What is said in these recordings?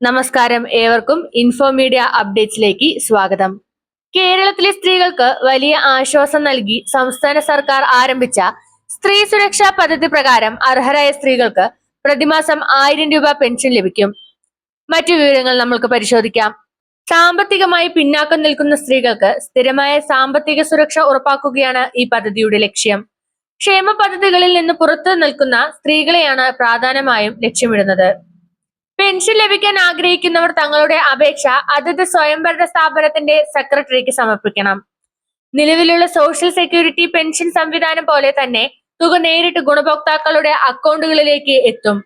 നമസ്കാരം ഏവർക്കും ഇൻഫോമീഡിയ അപ്ഡേറ്റ്സിലേക്ക് സ്വാഗതം. കേരളത്തിലെ സ്ത്രീകൾക്ക് വലിയ ആശ്വാസം നൽകി സംസ്ഥാന സർക്കാർ ആരംഭിച്ച സ്ത്രീ സുരക്ഷാ പദ്ധതി പ്രകാരം അർഹരായ സ്ത്രീകൾക്ക് പ്രതിമാസം ആയിരം രൂപ പെൻഷൻ ലഭിക്കും. മറ്റു വിവരങ്ങൾ നമ്മൾക്ക് പരിശോധിക്കാം. സാമ്പത്തികമായി പിന്നാക്കം നിൽക്കുന്ന സ്ത്രീകൾക്ക് സ്ഥിരമായ സാമ്പത്തിക സുരക്ഷ ഉറപ്പാക്കുകയാണ് ഈ പദ്ധതിയുടെ ലക്ഷ്യം. ക്ഷേമ പദ്ധതികളിൽ നിന്ന് പുറത്തു നിൽക്കുന്ന സ്ത്രീകളെയാണ് പ്രധാനമായും ലക്ഷ്യമിടുന്നത്. പെൻഷൻ ലഭിക്കാൻ ആഗ്രഹിക്കുന്നവർ തങ്ങളുടെ അപേക്ഷ അതത് സ്വയംഭരണ സ്ഥാപനത്തിന്റെ സെക്രട്ടറിക്ക് സമർപ്പിക്കണം. നിലവിലുള്ള സോഷ്യൽ സെക്യൂരിറ്റി പെൻഷൻ സംവിധാനം പോലെ തന്നെ തുക നേരിട്ട് ഗുണഭോക്താക്കളുടെ അക്കൗണ്ടുകളിലേക്ക് എത്തും.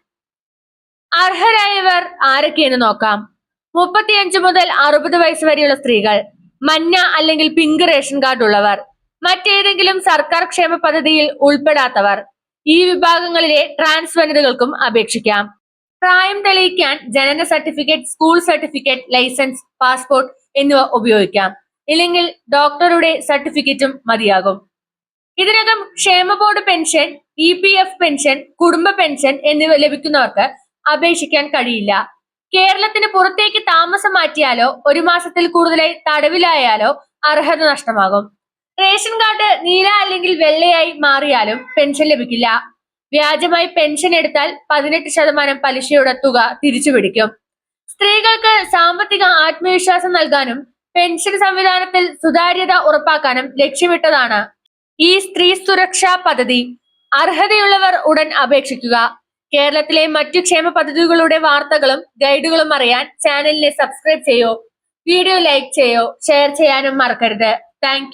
അർഹരായവർ ആരൊക്കെയെന്ന് നോക്കാം. മുപ്പത്തിയഞ്ച് മുതൽ അറുപത് വയസ്സ് വരെയുള്ള സ്ത്രീകൾ മഞ്ഞ അല്ലെങ്കിൽ പിങ്ക് റേഷൻ കാർഡ് ഉള്ളവർ മറ്റേതെങ്കിലും സർക്കാർ ക്ഷേമ പദ്ധതിയിൽ ഉൾപ്പെടാത്തവർ. ഈ വിഭാഗങ്ങളിലെ ട്രാൻസ് വനിതകൾക്കും അപേക്ഷിക്കാം. പ്രായം തെളിയിക്കാൻ ജനന certificate school certificate licence passport എന്നിവ ഉപയോഗിക്കാം. ഇല്ലെങ്കിൽ ഡോക്ടറുടെ സർട്ടിഫിക്കറ്റും മതിയാകും. ഇതിനകം ക്ഷേമ board pension E P F pension കുടുംബ പെൻഷൻ എന്നിവ ലഭിക്കുന്നവർക്ക് അപേക്ഷിക്കാൻ കഴിയില്ല. കേരളത്തിന് പുറത്തേക്ക് താമസം മാറ്റിയാലോ ഒരു മാസത്തിൽ കൂടുതലായി തടവിലായാലോ അർഹത നഷ്ടമാകും. റേഷൻ കാർഡ് നീല അല്ലെങ്കിൽ വെള്ളയായി മാറിയാലും പെൻഷൻ ലഭിക്കില്ല. വ്യാജമായി പെൻഷൻ എടുത്താൽ പതിനെട്ട് ശതമാനം പലിശയുടെ തുക തിരിച്ചു പിടിക്കും. സ്ത്രീകൾക്ക് സാമ്പത്തിക ആത്മവിശ്വാസം നൽകാനും പെൻഷൻ സംവിധാനത്തിൽ സുതാര്യത ഉറപ്പാക്കാനും ലക്ഷ്യമിട്ടതാണ് ഈ സ്ത്രീ സുരക്ഷാ പദ്ധതി. അർഹതയുള്ളവർ ഉടൻ അപേക്ഷിക്കുക. കേരളത്തിലെ മറ്റു ക്ഷേമ പദ്ധതികളുടെ വാർത്തകളും ഗൈഡുകളും അറിയാൻ ചാനലിനെ സബ്സ്ക്രൈബ് ചെയ്യൂ. വീഡിയോ ലൈക്ക് ചെയ്യൂ. ഷെയർ ചെയ്യാനും മറക്കരുത്. താങ്ക്